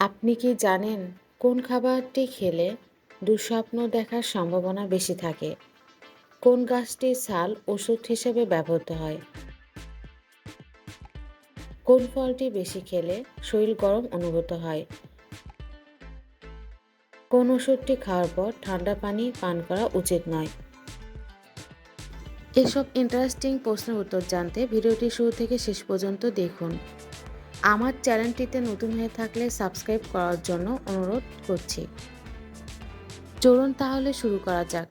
আপনি কি জানেন কোন খাবারটি খেলে দুঃস্বপ্ন দেখার সম্ভাবনা বেশি থাকে? কোন গাছটির ছাল ওষুধ হিসেবে ব্যবহৃত হয়? কোন ফলটি বেশি খেলে শরীর গরম অনুভূত হয়? কোন ওষুধটি খাওয়ার পর ঠান্ডা পানি পান করা উচিত নয়? এসব ইন্টারেস্টিং প্রশ্নের উত্তর জানতে ভিডিওটি শুরু থেকে শেষ পর্যন্ত দেখুন। আমার চ্যানেলটিতে নতুন হয়ে থাকলে সাবস্ক্রাইব করার জন্য অনুরোধ করছি। চলুন তাহলে শুরু করা যাক।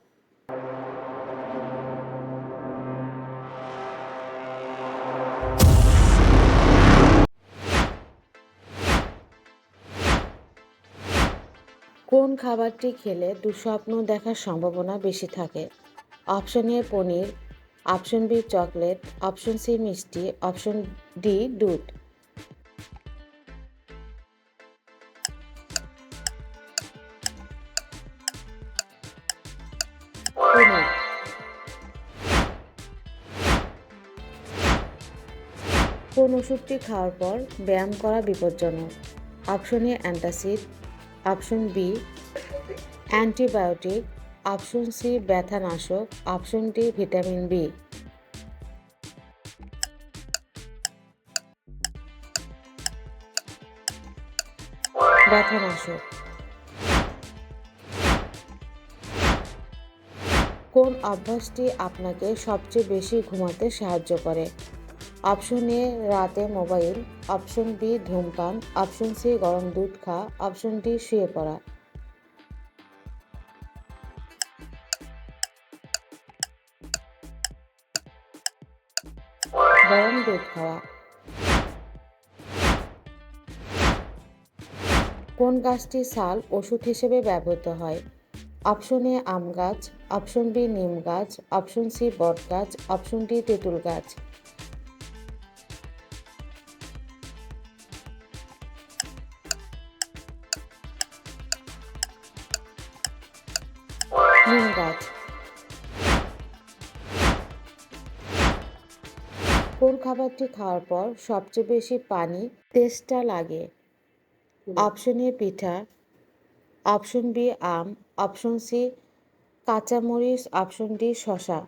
কোন খাবারটি খেলে দুঃস্বপ্ন দেখার সম্ভাবনা বেশি থাকে? Option A paneer, option B chocolate, option C মিষ্টি, অপশন ডি দুধ। কোন ওষুধটি খাওয়ার পর ব্যায়াম করা বিপজ্জনক? Option A antacid, option B antibiotic, option C ব্যথানাশক, option D vitamin B. ব্যথানাশক। কোন অভ্যাসটি আপনাকে সবচেয়ে বেশি ঘুমাতে সাহায্য করে? অপশন এ, রাতে মোবাইল। অপশন বি, ধূমপান। অপশন সি, গরম দুধ খাওয়া। অপশন ডি, শুয়ে পড়া। গরম দুধ খাওয়া। কোন গাছটি সাল ওষুধ হিসেবে ব্যবহৃত হয়? অপশন এ আম গাছ অপশন বি নিম গাছ অপশন সি বট গাছ অপশন ডি তেঁতুল গাছ। নিম গাছ। কোন খাবারটি খাওয়ার পর সবচেয়ে বেশি পানি তেষ্টা লাগে? অপশন এ পিঠা অপশন বি আম, অপশন সি কাঁচামরিচ, অপশন ডি শশা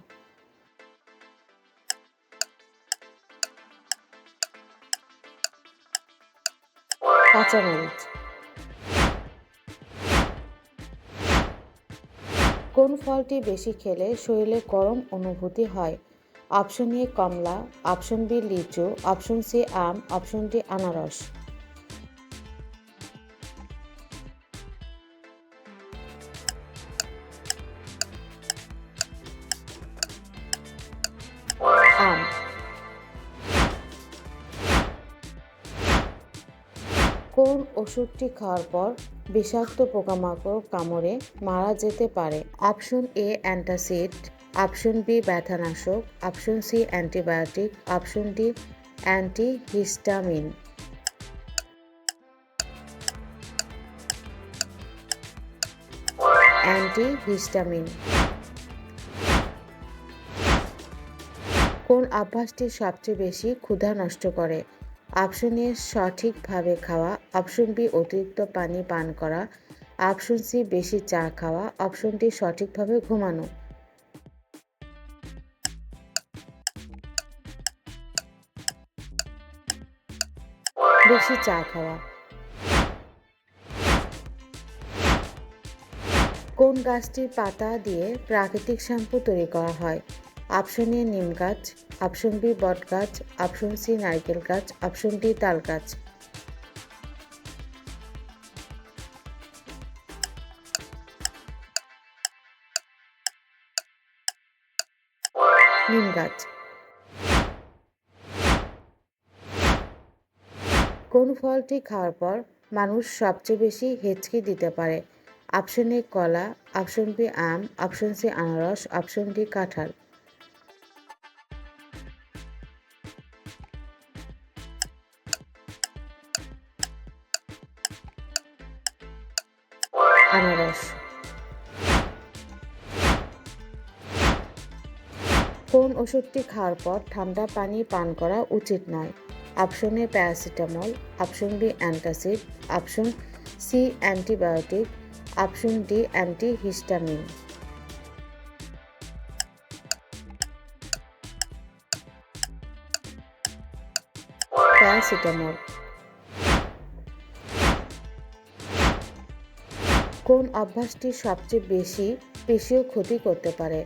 কাঁচামরিচ। কোন ফলটি বেশি খেলে শরীরে গরম অনুভূতি হয়? অপশন এ কমলা, অপশন বি লিচু, অপশন সি আম, অপশন ডি আনারস। কোন ওষুধটি খাওয়ার পর বিষাক্ত পোকামাকড় কামড়ে মারা যেতে পারে? Option A, antacid. Option B, ব্যথানাশক। Option C, antibiotic. Option D, antihistamine. Antihistamine. কোন অভ্যাসটি সবচেয়ে বেশি ক্ষুধা নষ্ট করে? অপশন এ সঠিকভাবে খাওয়া। অপশন বি অতিরিক্ত পানি পান করা। অপশন সি বেশি চা খাওয়া। অপশন ডি সঠিকভাবে ঘুমানো। বেশি চা খাওয়া। কোন গাছটির পাতা দিয়ে প্রাকৃতিক শ্যাম্পু তৈরি করা হয়? অপশন এ নিম গাছ, অপশন বি বট গাছ, অপশন সি নারকেল গাছ, অপশন ডি তাল গাছ। নিম গাছ। কোন ফলটি খাওয়ার পর মানুষ সবচেয়ে বেশি হেঁচকি দিতে পারে? অপশন এ কলা, অপশন বি আম, অপশন সি আনারস, অপশন ডি কাঁঠাল। আনারস কোন ওষুধটি খাওয়ার পর ঠান্ডা পানি পান করা উচিত নয়? Option A paracetamol, option B antacid, option C antibiotic, option D antihistamine. Paracetamol. কোন অভ্যাসটি সবচেয়ে বেশি পেশিও ক্ষতি করতে পারে?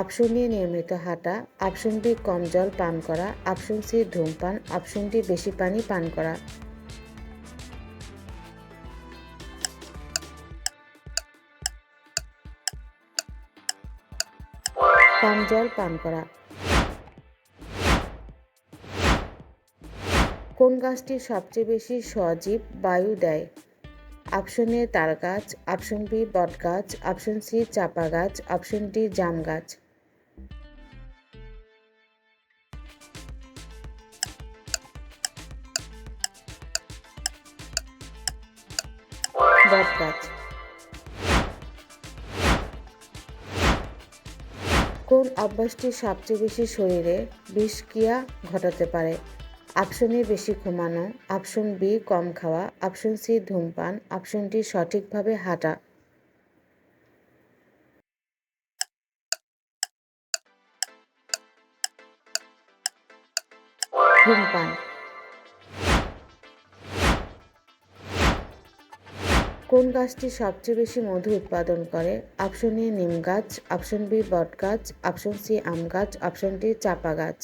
অপশন এ নিয়মিত হাঁটা, অপশন বি কম জল পান করা, অপশন সি ধূমপান অপশন ডি বেশি পানি পান করা। কম জল পান করা। কোন গাছটি সবচেয়ে বেশি সজীব বায়ু দেয়? অপশন এ তাল গাছ, অপশন বি বট গাছ, অপশন সি চাপা গাছ, অপশন ডি জাম গাছ। বট গাছ। কোন অভ্যাসটি সবচেয়ে বেশি শরীরে বিষক্রিয়া ঘটাতে পারে? অপশন এ বেশি ঘুমানো, অপশন বি কম খাওয়া, অপশন সি ধূমপান, অপশন ডি সঠিকভাবে হাঁটা। ধূমপান। কোন গাছটি সবচেয়ে বেশি মধু উৎপাদন করে? অপশন এ নিম গাছ, অপশন বি বট গাছ, অপশন সি আম গাছ, অপশন ডি চাপা গাছ।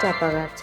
চাপা গাছ